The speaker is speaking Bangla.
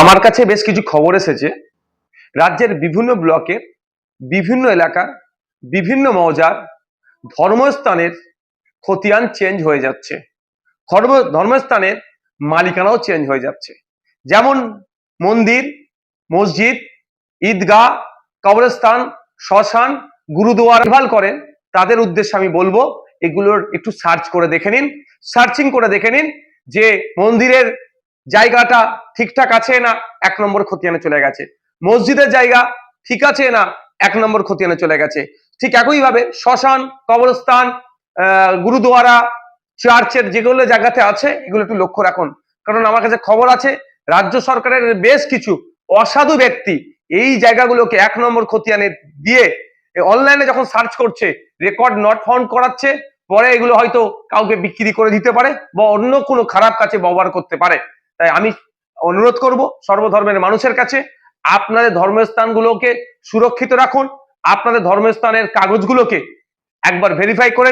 আমার কাছে বেশ কিছু খবর এসেছে। রাজ্যের বিভিন্ন ব্লকের বিভিন্ন এলাকার বিভিন্ন মৌজার ধর্মস্থানের খতিয়ান চেঞ্জ হয়ে যাচ্ছে। ধর্ম, ধর্মস্থানের মালিকানাও চেঞ্জ হয়ে যাচ্ছে। যেমন মন্দির, মসজিদ, ঈদগাহ, কবরস্থান, শ্মশান, গুরুদুয়ার ভালো করেন, তাদের উদ্দেশ্যে আমি বলব, এগুলোর একটু সার্চ করে দেখে নিন। সার্চিং করে দেখে নিন যে মন্দিরের জায়গাটা ঠিকঠাক আছে না? এক নম্বর খতিয়ানে চলে গেছে। মসজিদের জায়গা ঠিক আছে না? এক নম্বর খতিয়ানে চলে গেছে। ঠিক একইভাবে শ্মশান, কবরস্থান গুরুদুয়ারা, চার্চের যেগুলো জায়গাতে আছে, এগুলো একটু লক্ষ্য রাখুন। কারণ আমার কাছে খবর আছে, রাজ্য সরকারের বেশ কিছু অসাধু ব্যক্তি এই জায়গাগুলোকে এক নম্বর খতিয়ানে দিয়ে অনলাইনে যখন সার্চ করছে, রেকর্ড নট ফাউন্ড করাচ্ছে, পরে এগুলো হয়তো কাউকে বিক্রি করে দিতে পারে বা অন্য কোনো খারাপ কাছে ব্যবহার করতে পারে। তাই আমি অনুরোধ করব সর্বধর্মের মানুষের কাছে, আপনাদের ধর্মস্থানগুলোকে সুরক্ষিত রাখুন, আপনাদের ধর্মস্থানের কাগজগুলোকে একবার ভেরিফাই করে